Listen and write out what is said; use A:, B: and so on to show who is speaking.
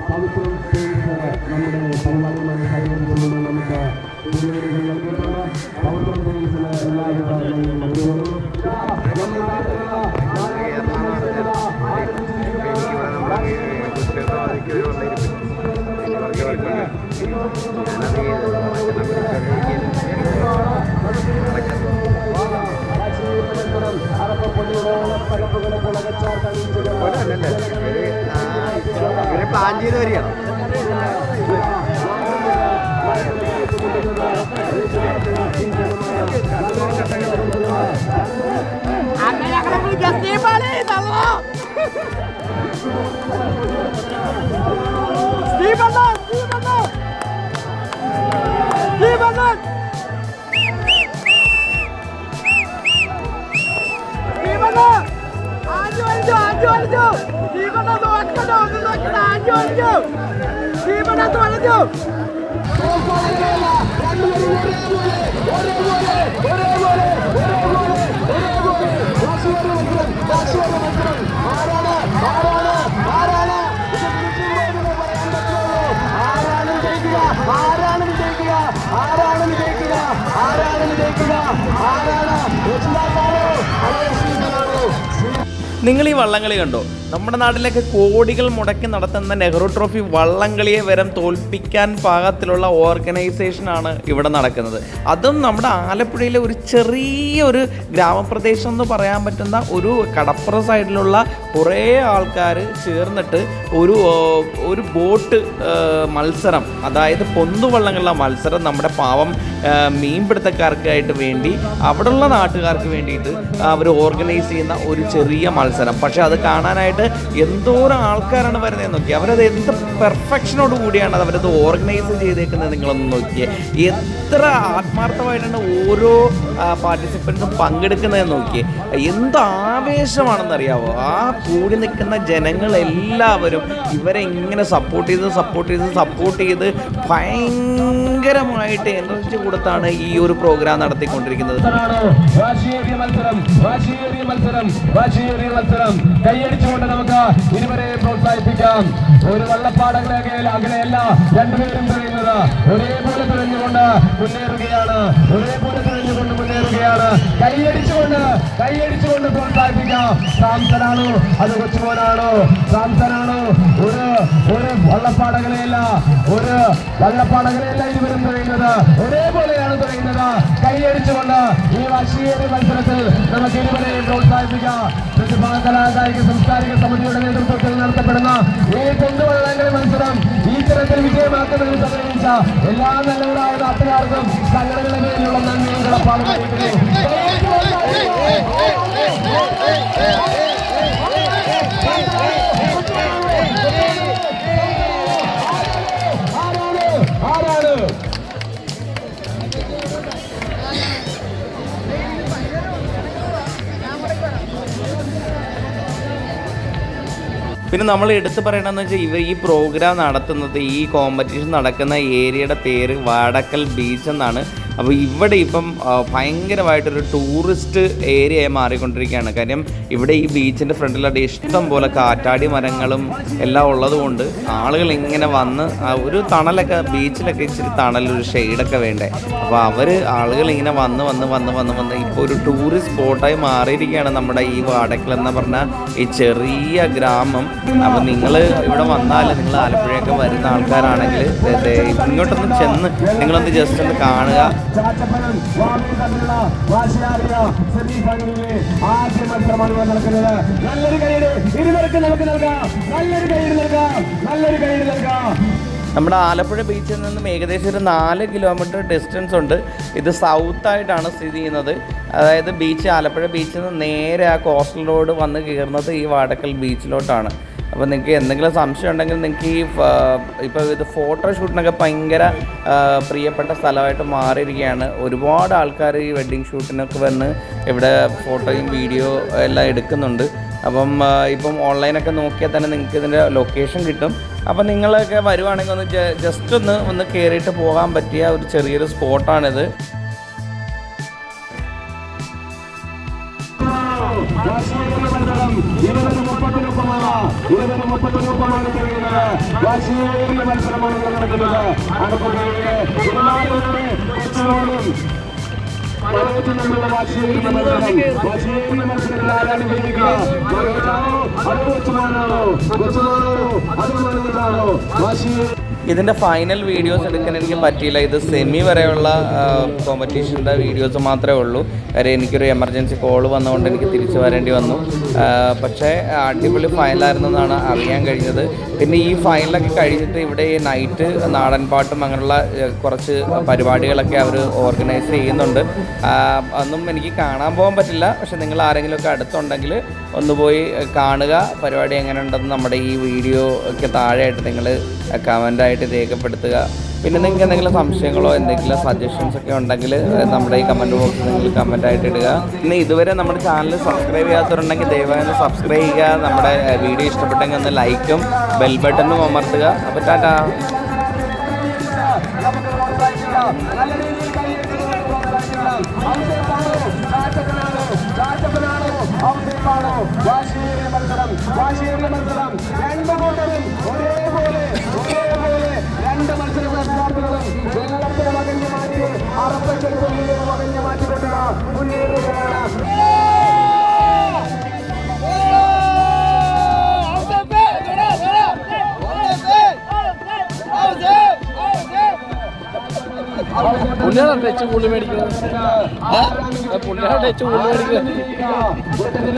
A: പവിത്രം സ്നേഹിച്ച് നമ്മുടെ പരിപാടിയുമായി സഹകരിച്ചുകൊണ്ട് നമുക്ക് പുരോഗതികൾ നൽകിയിട്ടുള്ള പവിത്രം സ്നേഹിച്ചിന് എല്ലാവിധ നന്ദിയും നൽകുന്നു നമ്മുടെ നാട്ടിലുള്ള
B: പ്ലാൻ ചെയ്ത് വരികയാണ്.
C: അങ്ങനെ
A: ആരാണ് വിജയിക്കുക ആരാണ് വിജയിക്കുക ആരാണ്
D: നിങ്ങൾ ഈ വള്ളംകളി കണ്ടോ? നമ്മുടെ നാട്ടിലൊക്കെ കോടികൾ മുടക്കി നടത്തുന്ന നെഹ്റു ട്രോഫി വള്ളംകളിയെ വരം തോൽപ്പിക്കാൻ പാകത്തിലുള്ള ഓർഗനൈസേഷനാണ് ഇവിടെ നടക്കുന്നത്. അതും നമ്മുടെ ആലപ്പുഴയിലെ ഒരു ചെറിയ ഒരു ഗ്രാമപ്രദേശം എന്ന് പറയാൻ പറ്റുന്ന ഒരു കടപ്പുറ സൈഡിലുള്ള കുറേ ആൾക്കാർ ചേർന്നിട്ട് ഒരു ഒരു ബോട്ട് മത്സരം അതായത് പൊന്തുവള്ളങ്ങളുടെ മത്സരം നമ്മുടെ പാവം മീൻപിടുത്തക്കാർക്കായിട്ട് വേണ്ടി അവിടെയുള്ള നാട്ടുകാർക്ക് വേണ്ടിയിട്ട് അവർ ഓർഗനൈസ് ചെയ്യുന്ന ഒരു ചെറിയ മത്സരം പക്ഷെ അത് കാണാനായിട്ട് എന്തോരം ആൾക്കാരാണ് വരുന്നത് നോക്കി അവരത് എന്ത് പെർഫെക്ഷനോട് കൂടിയാണ് അവരത് ഓർഗനൈസ് ചെയ്തേക്കുന്നത് നിങ്ങളൊന്ന് നോക്കിയേ. എത്ര ആത്മാർത്ഥമായിട്ടാണ് ഓരോ പാർട്ടിസിപ്പൻസും പങ്കെടുക്കുന്നതെന്ന് നോക്കിയേ. എന്ത് ആവേശമാണെന്നറിയാവോ? ആ കൂടി നിൽക്കുന്ന ജനങ്ങളെല്ലാവരും ഇവരെ ഇങ്ങനെ സപ്പോർട്ട് ചെയ്ത് സപ്പോർട്ട് ചെയ്ത് സപ്പോർട്ട് ചെയ്ത് ഭയങ്കരമായിട്ട് എനർജി കൊടുത്താണ് ഈ ഒരു പ്രോഗ്രാം നടത്തിക്കൊണ്ടിരിക്കുന്നത്.
A: മത്സരം മത്സരം മത്സരം. മത്സരം. കൈയടിച്ചുകൊണ്ട് നമുക്ക് ഇരുവരെ പ്രോത്സാഹിപ്പിക്കാം. ഒരു വള്ളപ്പാടകളെ അകലെയല്ല രണ്ടുപേരും തെളിയുന്നത്. ഒരേപോലെ തെളിഞ്ഞുകൊണ്ട് മുന്നേറുകയാണ്. ഒരേപോലെ തെളിഞ്ഞുകൊണ്ട് മുന്നേറുകയാണ്. കൈയടിച്ചുകൊണ്ട് കൈയടിച്ചുകൊണ്ട് പ്രോത്സാഹിപ്പിക്കാം. സാംസനാണോ? അത് കൊച്ചുമോനാണോ? സാംസനാണോ? ഒരു ഒരു വള്ളപ്പാടകളെയല്ല ഒരു വള്ളപ്പാടകളെയല്ല ഇരുവരും തെളിയുന്നത്. ഒരേപോലെയാണ് കൈയടിച്ചുകൊണ്ട് ഈ വാശിയേറിയ മത്സരത്തിൽ നമുക്ക് ഇരുവരെയും പ്രോത്സാഹിപ്പിക്കാം. പ്രതിഭാ കലാകായിക സംസ്കാരിക സമിതിയുടെ നേതൃത്വത്തിൽ നടത്തപ്പെടുന്ന ഈ കൊണ്ടുവള്ളങ്ങളുടെ മത്സരം ഈ തരത്തിൽ വിജയമാക്കുന്നതിന് സഹകരിച്ച എല്ലാ നല്ലവരായ നാട്ടുകാർക്കും സംഘടനകളുടെ പേരിലുള്ള നന്ദിയും കടപ്പാടും
D: പിന്നെ നമ്മൾ എടുത്തു പറയണമെന്ന് വെച്ചാൽ ഇവർ ഈ പ്രോഗ്രാം നടത്തുന്നത് ഈ കോമ്പറ്റീഷൻ നടക്കുന്ന ഏരിയയുടെ പേര് വാടക്കൽ ബീച്ച് എന്നാണ്. അപ്പോൾ ഇവിടെ ഇപ്പം ഭയങ്കരമായിട്ടൊരു ടൂറിസ്റ്റ് ഏരിയയായി മാറിക്കൊണ്ടിരിക്കുകയാണ്. കാര്യം ഇവിടെ ഈ ബീച്ചിന്റെ ഫ്രണ്ടിലായിട്ട് ഇഷ്ടം പോലെ കാറ്റാടി മരങ്ങളും എല്ലാം ഉള്ളതുകൊണ്ട് ആളുകൾ ഇങ്ങനെ വന്ന് ഒരു തണലൊക്കെ ബീച്ചിലൊക്കെ ഇച്ചിരി തണലൊരു ഷെയ്ഡൊക്കെ വേണ്ടേ. അപ്പോൾ അവർ ആളുകൾ ഇങ്ങനെ വന്ന് വന്ന് വന്ന് വന്ന് വന്ന് ഇപ്പോൾ ഒരു ടൂറിസ്റ്റ് സ്പോട്ടായി മാറിയിരിക്കുകയാണ് നമ്മുടെ ഈ വാടക്കൽ എന്ന് പറഞ്ഞാൽ ഈ ചെറിയ ഗ്രാമം. അപ്പോൾ നിങ്ങൾ ഇവിടെ വന്നാൽ നിങ്ങൾ ആലപ്പുഴയൊക്കെ വരുന്ന ആൾക്കാരാണെങ്കിൽ ഇങ്ങോട്ടൊന്ന് ചെന്ന് നിങ്ങളൊന്ന് ജസ്റ്റ് ഒന്ന് കാണുക.
A: ചാറ്റപ്പനം വാമയും തമ്മിലുള്ള വാശിയാറിയ സെമി ഫൈനലിലെ ആദ്യ മത്സരമാണ് ഇവിടെ നടക്കുന്നത്. നല്ലൊരു കൈയ്യടി. ഇരുവർക്ക് നമുക്ക് നൽകാം. നല്ലൊരു കൈയ്യടി നൽകാം. നല്ലൊരു കൈയ്യടി നൽകാം.
D: നമ്മുടെ ആലപ്പുഴ ബീച്ചിൽ നിന്നും ഏകദേശം ഒരു നാല് കിലോമീറ്റർ ഡിസ്റ്റൻസ് ഉണ്ട്. ഇത് സൗത്ത് ആയിട്ടാണ് സ്ഥിതി ചെയ്യുന്നത്. അതായത് ബീച്ച് ആലപ്പുഴ ബീച്ചിൽ നിന്ന് നേരെ ആ കോസ്റ്റൽ റോഡ് വന്ന് കയറുന്നത് ഈ വാടക്കൽ ബീച്ചിലോട്ടാണ്. അപ്പോൾ നിങ്ങൾക്ക് എന്തെങ്കിലും സംശയം ഉണ്ടെങ്കിൽ നിങ്ങൾക്ക് ഈ ഇപ്പോൾ ഇത് ഫോട്ടോ ഷൂട്ടിനൊക്കെ ഭയങ്കര പ്രിയപ്പെട്ട സ്ഥലമായിട്ട് മാറിയിരിക്കുകയാണ് ഒരുപാട് ആൾക്കാർ ഈ വെഡ്ഡിങ് ഷൂട്ടിനൊക്കെ വന്ന് ഇവിടെ ഫോട്ടോയും വീഡിയോ എല്ലാം എടുക്കുന്നുണ്ട് അപ്പം ഇപ്പം ഓൺലൈനൊക്കെ നോക്കിയാൽ തന്നെ നിങ്ങൾക്ക് ഇതിന്റെ ലൊക്കേഷൻ കിട്ടും അപ്പം നിങ്ങളൊക്കെ വരുവാണെങ്കിൽ ഒന്ന് ജസ്റ്റ് ഒന്ന് ഒന്ന് കയറിയിട്ട് പോകാൻ പറ്റിയ ഒരു ചെറിയൊരു സ്പോട്ടാണിത്
A: വാശിയേറിയ മത്സരം മുപ്പത്തിനൊപ്പമാണ് ഇരുപത് മുപ്പത് രൂപമാണ് കഴിയുന്നത് വാശിയേറിയ മത്സരമാണ് ഇവിടെ നടക്കുന്നത് ഇരുമാറിയുടെ കൊച്ചുമോനും മനോജ് തമ്മിലുള്ള വാശിയേറിയ മത്സരം വാശിയേറിയ മത്സരത്തിൽ ആരാണ് വിജയിക്കുക മനോജാണോ അതോ കൊച്ചുമോനാണോ കൊച്ചുമോനാണോ
D: ഇതിന്റെ ഫൈനൽ വീഡിയോസ് എടുക്കാൻ എനിക്ക് പറ്റിയില്ല. ഇത് സെമി വരെയുള്ള കോമ്പറ്റീഷന്റെ വീഡിയോസ് മാത്രമേ ഉള്ളൂ. കാര്യം എനിക്കൊരു എമർജൻസി കോൾ വന്നതുകൊണ്ട് എനിക്ക് തിരിച്ചു വരേണ്ടി വന്നു. പക്ഷേ അടിപൊളി ഫൈനലായിരുന്നു എന്നാണ് അറിയാൻ കഴിഞ്ഞത്. പിന്നെ ഈ ഫൈനലൊക്കെ കഴിഞ്ഞിട്ട് ഇവിടെ നൈറ്റ് നാടൻ പാട്ടും അങ്ങനെയുള്ള കുറച്ച് പരിപാടികളൊക്കെ അവർ ഓർഗനൈസ് ചെയ്യുന്നുണ്ട്. ഒന്നും എനിക്ക് കാണാൻ പോകാൻ പറ്റില്ല. പക്ഷെ നിങ്ങൾ ആരെങ്കിലുമൊക്കെ അടുത്തുണ്ടെങ്കിൽ ഒന്ന് പോയി കാണുക. പരിപാടി എങ്ങനെ ഉണ്ടെന്ന് നമ്മുടെ ഈ വീഡിയോ ഒക്കെ താഴെയായിട്ട് നിങ്ങൾ കമന്റായിട്ട് രേഖപ്പെടുത്തുക പിന്നെ നിങ്ങൾക്ക് എന്തെങ്കിലും സംശയങ്ങളോ എന്തെങ്കിലും സജഷൻസ് ഒക്കെ ഉണ്ടെങ്കിൽ നമ്മുടെ ഈ കമന്റ് ബോക്സിൽ നിങ്ങൾ കമന്റായിട്ട് ഇടുക പിന്നെ ഇതുവരെ നമ്മുടെ ചാനൽ സബ്സ്ക്രൈബ് ചെയ്യാത്തവരുണ്ടെങ്കിൽ ദയവായി ഒന്ന് സബ്സ്ക്രൈബ് ചെയ്യുക നമ്മുടെ വീഡിയോ ഇഷ്ടപ്പെട്ടെങ്കിൽ ഒന്ന് ലൈക്കും ബെൽ ബട്ടണും അമർത്തുക അപ്പോൾ ടാറ്റാ.
A: നല്ല രീതിയിൽ? വാശിയേറിയ മത്സരം വാശിയേറിയ മത്സരം രണ്ട് കൂട്ടരും
E: പുള്ളിയാണ് ടച്ച് കൂടുതൽ മേടിക്കുന്നത്? പുള്ളിയാണ് ടച്ച് കൂടുതൽ
A: മേടിക്കുന്നത്?